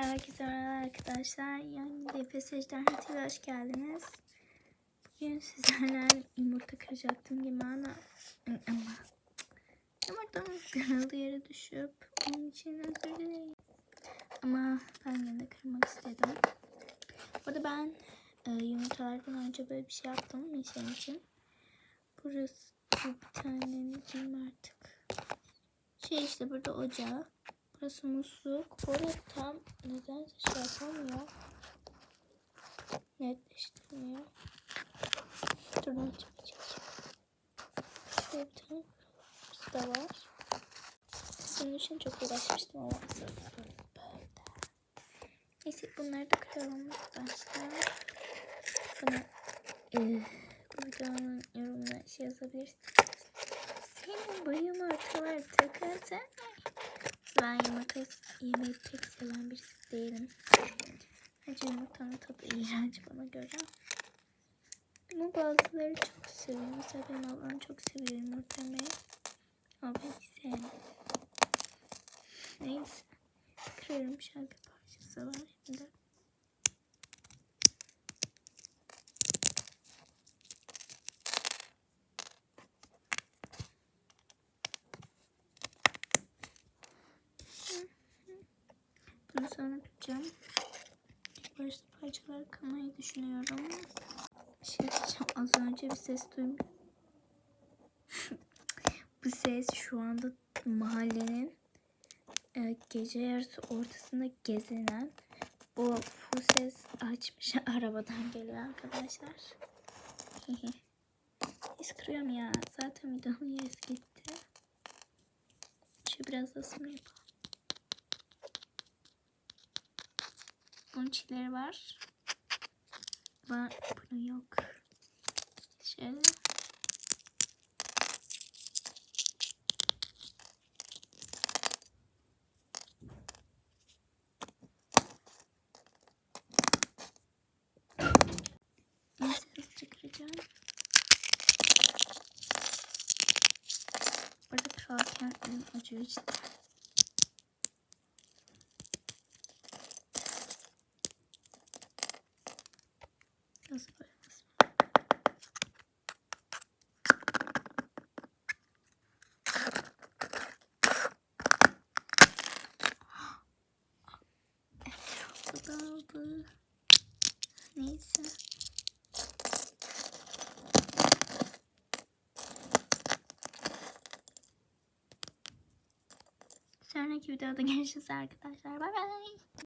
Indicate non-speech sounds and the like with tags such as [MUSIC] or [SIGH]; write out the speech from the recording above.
Herkese merhaba arkadaşlar. Yani DFS Ejderha TV'ye hoş geldiniz. Bugün sizlerle yumurta kıracaktım gibi ama ama yumurtamız kırıldı yere düşüp onun için özür dilerim. Ama ben yine kırmak istedim. Burada ben e, yumurtalardan önce böyle bir şey yaptım nişan için. Burası bu bir tane ne diyeyim artık. Şey işte burada ocağı. Burası musluk. Burada tam nedense şey yapamıyor. Netleştirmiyor. Dur ben çekeceğim. Şöyle bir tane da var. Bunun için çok uğraşmıştım ama böyle. Neyse bunları da kıralım arkadaşlar. Bana e, videonun yorumuna şey yazabilirsiniz. Senin bu yumurtaları takıldı. Ben yumurta yemeyi pek seven birisi değilim. Bence yumurtanın tadı iğrenç bana göre. Ama bazıları çok seviyor. Mesela benim ablam çok seviyor yumurta yemeyi. Ama ben sevmem. Neyse. Kırıyorum şarkı parçası var şimdi. Bunu sonra tutacağım. Parçaları kırmayı düşünüyorum. Şey diyeceğim az önce bir ses duydum. [LAUGHS] Bu ses şu anda mahallenin e, gece yarısı ortasında gezinen o bu ses açmış [LAUGHS] arabadan geliyor arkadaşlar. [LAUGHS] Hiç ya. Zaten videonun yarısı gitti. Şu biraz da yapalım. Bunun var. Var. Bunun yok. Şöyle. Kıracağım. Burada elim acıyor cidden. Nasıl böyle dağıldı. Neyse. Sonraki videoda görüşürüz arkadaşlar. Bay bay.